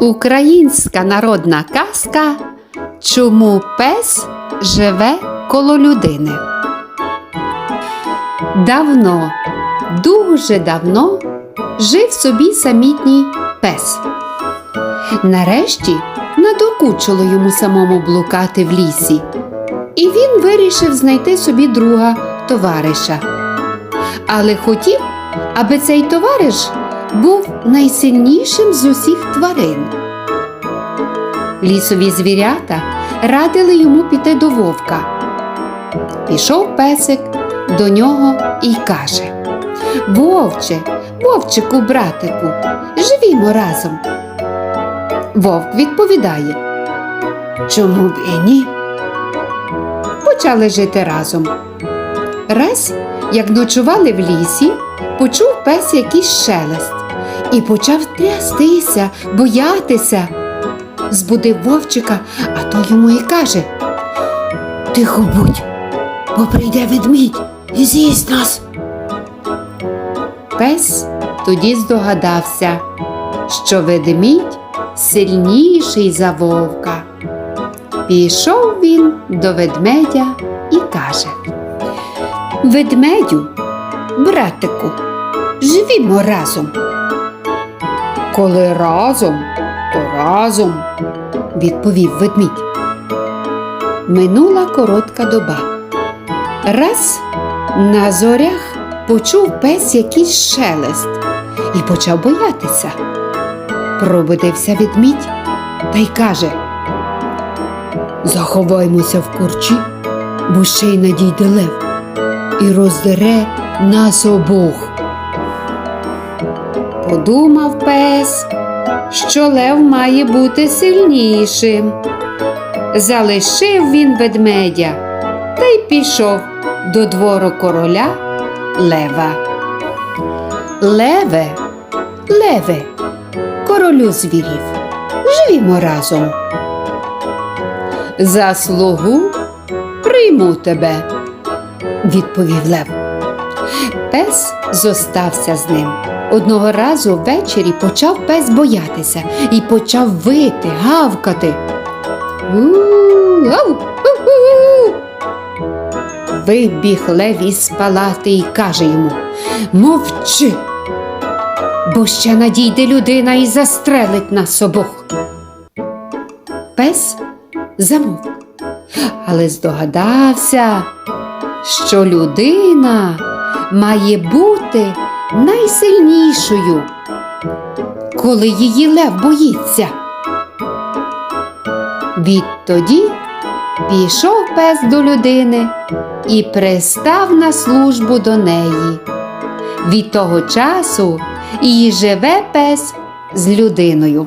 Українська народна казка Чому пес живе коло людини? Давно, дуже давно жив собі самітній пес. Нарешті надокучило йому самому блукати в лісі, і він вирішив знайти собі друга товариша. Але хотів, аби цей товариш був найсильнішим з усіх тварин. Лісові звірята радили йому піти до вовка. Пішов песик до нього і каже: Вовче, вовчику, братику, живімо разом. Вовк відповідає, чому б і ні? Почали жити разом. Раз, як ночували в лісі, почув пес якийсь шелест і почав трястися, боятися. Збудив вовчика, а той йому і каже Тихо будь, бо прийде ведмідь і з'їсть нас. Пес тоді здогадався, що ведмідь сильніший за вовка. Пішов він до ведмедя і каже Ведмедю, братику, живімо разом. Коли разом, то разом, відповів ведмідь. Минула коротка доба. Раз на зорях почув пес якийсь шелест і почав боятися. Пробудився ведмідь та й каже Заховаймося в курчі, бо ще й надійде лев і роздере нас обох. Подумав пес, що лев має бути сильнішим. Залишив він ведмедя та й пішов до двору короля Лева. Леве, леве, королю звірів, живімо разом. За слугу прийму тебе, відповів Лев. Пес зостався з ним. Одного разу ввечері почав пес боятися і почав вити, гавкати. Вибіг лев із палати і каже йому Мовчи, бо ще надійде людина і застрелить нас обох. Пес замовк, але здогадався, що людина має бути найсильнішою, коли її лев боїться. Відтоді пішов пес до людини і пристав на службу до неї. Від того часу і живе пес з людиною.